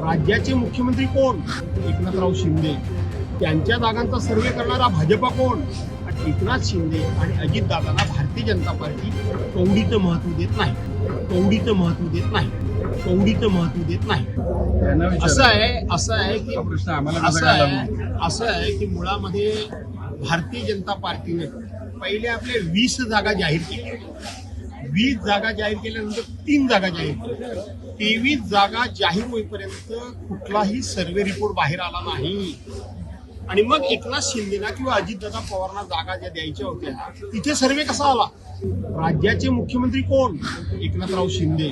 राज्याचे मुख्यमंत्री कोण? एकनाथराव शिंदे. त्यांच्या जागांचा सर्वे करणारा भाजपा कोण? एकनाथ शिंदे आणि अजितदादांना भारतीय जनता पार्टी कवडीचं महत्त्व देत नाही. कवडीचं महत्त्व देत नाही. कवडीचं महत्त्व देत नाही. असं आहे असं आहे की प्रश्न आम्हाला असं आहे? असं आहे की मुळामध्ये भारतीय जनता पार्टीने पहिले आपले वीस जागा जाहीर केल्या वीस जागा जाहीर केल्यानंतर तीन जागा जाहीर केल्या. तेवीस जागा जाहीर होईपर्यंत कुठलाही सर्वे रिपोर्ट बाहेर आला नाही. आणि मग एकनाथ शिंदेना किंवा अजितदादा पवारांना जागा ज्या द्यायच्या होत्या तिथे सर्वे कसा आला? राज्याचे मुख्यमंत्री कोण? एकनाथराव शिंदे.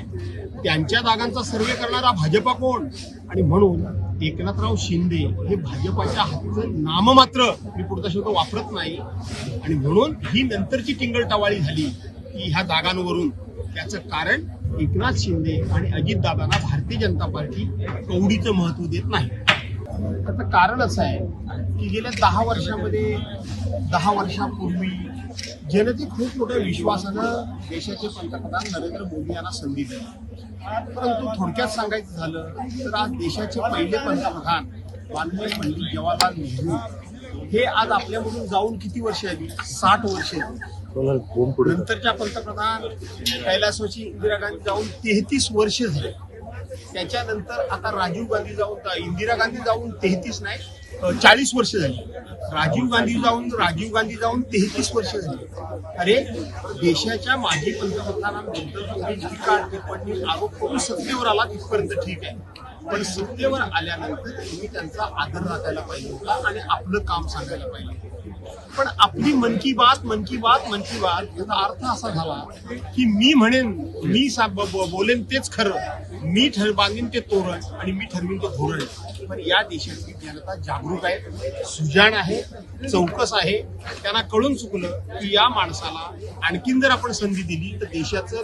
त्यांच्या जागांचा सर्वे करणारा भाजपा कोण? आणि म्हणून एकनाथराव शिंदे हे भाजपाच्या हातचं नाममात्र मी पुढचा शब्द वापरत नाही. आणि म्हणून ही नंतरची टिंगलटावाळी झाली. की ह्या जागांवरून त्याचं कारण एकनाथ शिंदे आणि अजितदादांना भारतीय जनता पार्टी कवडीचं महत्त्व देत नाही. त्याचं कारण असं आहे की गेल्या दहा वर्षामध्ये दहा वर्षापूर्वी जनते खूप मोठ्या विश्वासानं देशाचे पंतप्रधान नरेंद्र मोदी यांना संधी दिली. परंतु थोडक्यात सांगायचं झालं तर आज देशाचे पहिले पंतप्रधान माननीय पंडित जवाहरलाल नेहरू हे आज आपल्यामधून जाऊन किती वर्ष आली? साठ वर्ष आली. नंतरच्या पंतप्रधान कैलासवाची इंदिरा गांधी जाऊन तेहतीस वर्ष झाले. त्याच्यानंतर आता राजीव गांधी जाऊन इंदिरा गांधी जाऊन तेहतीस नाही चाळीस वर्ष झाली. राजीव गांधी जाऊन राजीव गांधी जाऊन तेहतीस वर्ष झाली. अरे देशाच्या माजी पंतप्रधानांबद्दल तुम्ही टीका टिप्पणी आरोप करून सत्तेवर आला तिथपर्यंत ठीक आहे. पण सत्तेवर आल्यानंतर तुम्ही त्यांचा आदर राखायला पाहिजे होता आणि आपलं काम सांगायला पाहिजे पण आपली मन की बात मन की बात मन की बात याचा अर्थ असा झाला की मी म्हणेन मी सा- बोलेन तेच खरं. मी ठर ते तोरण आणि मी ठरवीन ते धोरण. पण या देशाची जनता जागरूक आहे सुजाण आहे चौकस आहे. त्यांना कळून चुकलं की या माणसाला आणखीन जर आपण संधी दिली तर देशाचं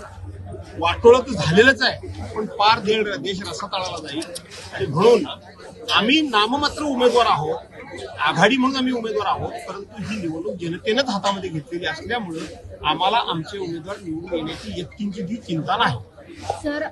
वाटोळं तर झालेलंच आहे. पण पार देळ देश रसा तळाला जाईल. आणि म्हणून आम्ही नाममात्र उमेदवार आहोत. आघाडी म्हणून आम्ही उमेदवार आहोत. परंतु ही निवडणूक जनतेनंच हातामध्ये घेतलेली असल्यामुळे आम्हाला आमचे उमेदवार निवडून येण्याची यत्किंचित ही चिंता नाही. सर